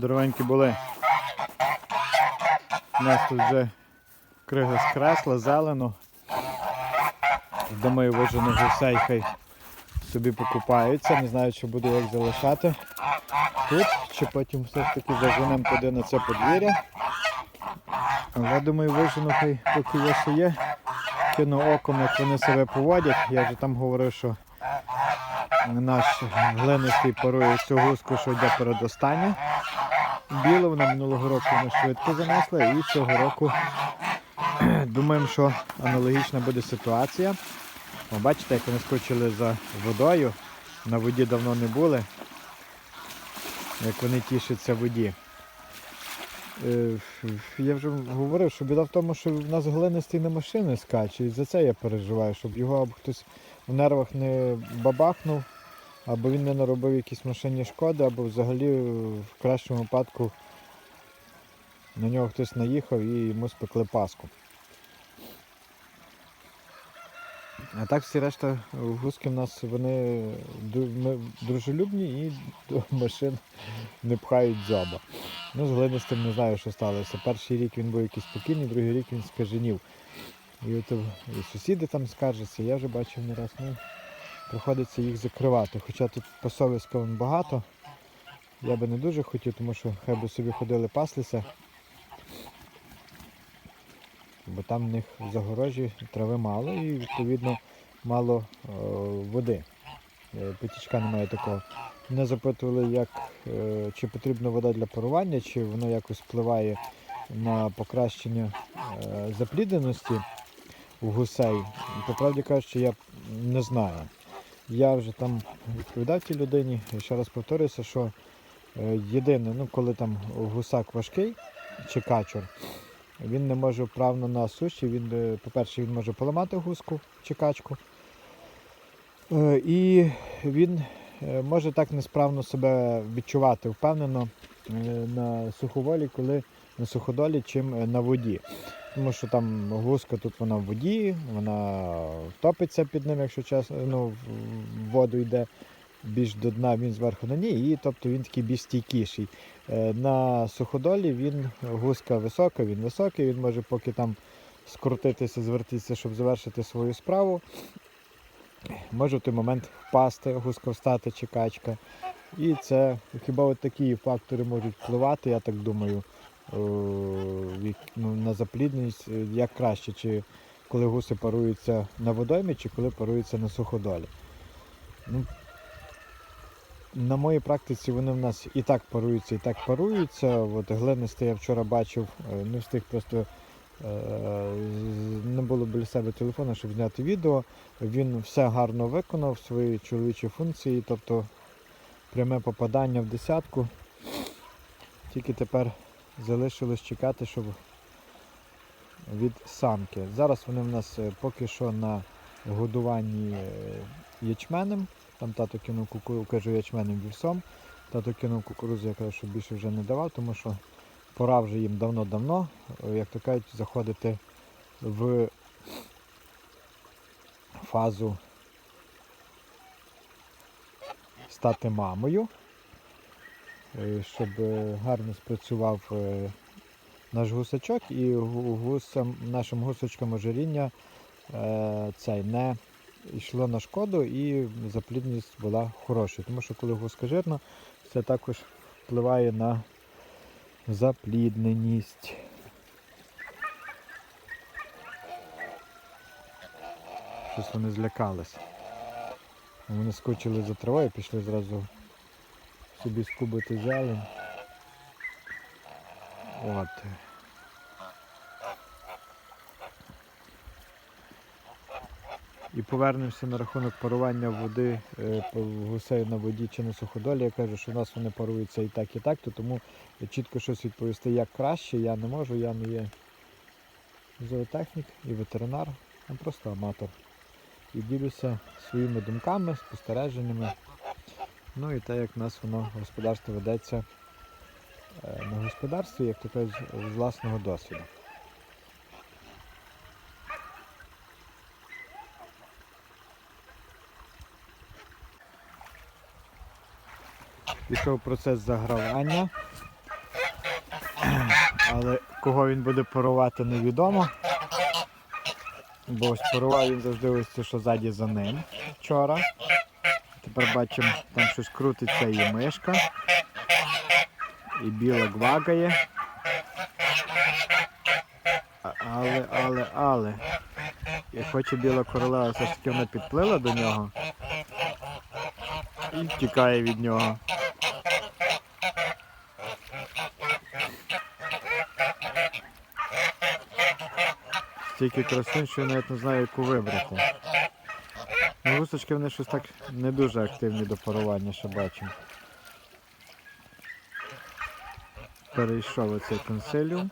Здоровенькі були. У нас тут вже крига скресла, зелено. Думаю, вижену гусей хай собі покупаються. Не знаю, чи буду як залишати тут, чи потім все ж таки заженемо туди на це подвір'я. Але думаю, вижену хай поки є, що є. Кину оком, як вони себе поводять. Я вже там говорив, що наш глинистий парує цю гуску, що йде передостання. Біло вона минулого року ми швидко занесла і цього року думаємо, що аналогічна буде ситуація. О, бачите, як вони скочили за водою. На воді давно не були. Як вони тішаться воді. Е, Я вже говорив, що біда в тому, що в нас глинистий на машини скаче, і за це я переживаю, щоб його хтось в нервах не бабахнув, або він не наробив якісь машині шкоди, або взагалі в кращому випадку на нього хтось наїхав і йому спекли паску. А так всі решта гуски в нас вони дружелюбні і до машин не пхають дзьоба. Ну, з глинистим не знаю, що сталося. Перший рік він був якийсь спокійний, другий рік він скаженів. І от і сусіди там скаржаться, я вже бачив не раз, ну, приходиться їх закривати. Хоча тут пасовиська вон багато. Я би не дуже хотів, тому що хай би собі ходили паслися. Бо там в них в загорожі трави мало і відповідно мало е, води. Е, Потічка немає такого. Мене запитували, як, е, чи потрібна вода для парування, чи воно якось впливає на покращення заплідненості у гусей. По правді кажучи, я не знаю. Я вже там відповідав тій людині, і ще раз повторюся, що е, єдине, ну коли там гусак важкий чи качур, він не може вправно на суші. Він, е, по-перше, він може поламати гуску чи качку. Е, І він може так несправно себе відчувати впевнено на суховолі, коли на суходолі, чим е, на воді. Тому що там гуска тут вона в воді, вона топиться під ним, якщо час, ну, в воду йде більш до дна, він зверху на ній, і тобто він такий більш стійкіший. Е, На суходолі він гуска висока, він високий, він може поки там скрутитися, звертитися, щоб завершити свою справу. Може в той момент впасти, гуска встати чи качка. І це хіба от такі фактори можуть впливати, я так думаю, як- ну, на заплідність, е, як краще, чи коли гуси паруються на водоймі, чи коли паруються на суходолі. Ну, на моїй практиці вони в нас і так паруються, і так паруються. От глинистий я вчора бачив, е, не встиг просто е, не було біля себе телефона, щоб зняти відео. Він все гарно виконав свої чоловічі функції, тобто пряме попадання в десятку. Тільки тепер залишилось чекати, щоб від самки. Зараз вони в нас е, поки що на годуванні е, ячменем. Там тато кинув кукурудзу, кажу ячменем вівсом. Тато кинув кукурудзу, я кажу, що більше вже не давав, тому що пора вже їм давно-давно, е, як то кажуть, заходити в фазу стати мамою, е, щоб гарно спрацював е, наш гусачок і гусам, нашим гусочкам ожиріння е, цей не йшло на шкоду і заплідність була хорошою. Тому що коли гуска жирна, це також впливає на заплідненість. Щось вони злякались. Вони скочили за травою, пішли зразу собі скубити зелень. От. І повернемося на рахунок парування води е, гусей на воді чи на суходолі. Я кажу, що у нас вони паруються і так, і так, то тому чітко щось відповісти, як краще, я не можу, я не є зоотехнік і ветеринар, а просто аматор. І ділюся своїми думками, спостереженнями. Ну і те, як у нас воно господарство ведеться е, на господарстві, як кажуть, з власного досвіду. Пішов процес загравання. Але кого він буде парувати, невідомо. Бо ось парував він завжди ось це, що ззаді за ним вчора. Тепер бачимо, там щось крутиться і мишка. І біла гвагає. Але, але, але. Я хоче біла королева все ж таки вона підплила до нього і втікає від нього. Стільки красунь, що я навіть не знаю, яку вибрати. Ну, гусочки вони щось так не дуже активні до парування, що бачимо. Перейшов оцей консиліум.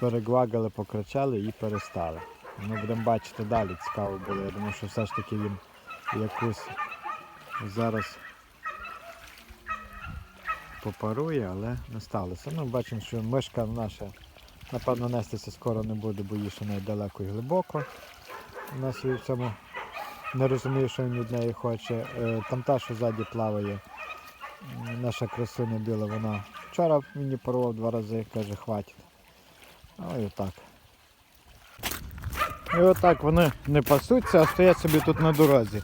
Перегвагали, покричали і перестали. Ми будемо бачити далі, цікаво було. Я думаю, що все ж таки він якусь зараз попарує, але не сталося. Ну, бачимо, що мишка наша, напевно, нестися скоро не буде, бо їй ще навіть далеко і глибоко. У нас і в цьому не розумію, що він від неї хоче. Е, Там та, що ззаді плаває, наша красуня біла, вона вчора мені порвав два рази, каже, хватить. Ой, отак. І отак вони не пасуться, а стоять собі тут на дорозі.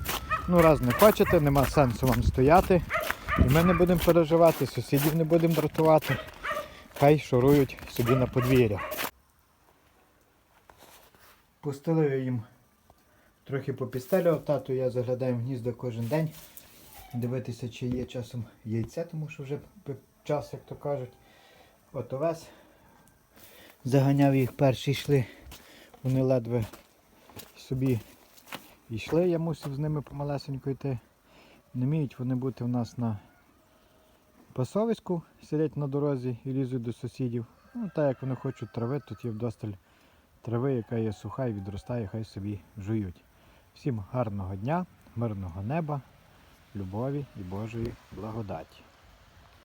Ну, раз не хочете, нема сенсу вам стояти. І ми не будемо переживати, сусідів не будемо дратувати. Хай шурують собі на подвір'я. Пустили їм трохи попістелював тату, я заглядаю в гніздо кожен день. Дивитися, чи є часом яйця, тому що вже час, як то кажуть. От овес. Заганяв їх перші йшли. Вони ледве собі йшли, я мусив з ними помалесенько йти. Не вміють вони бути в нас на пасовиську, сидять на дорозі і лізуть до сусідів. Ну, так як вони хочуть трави, тут є вдосталь трави, яка є суха і відростає, хай собі жують. Всім гарного дня, мирного неба, любові і Божої благодаті.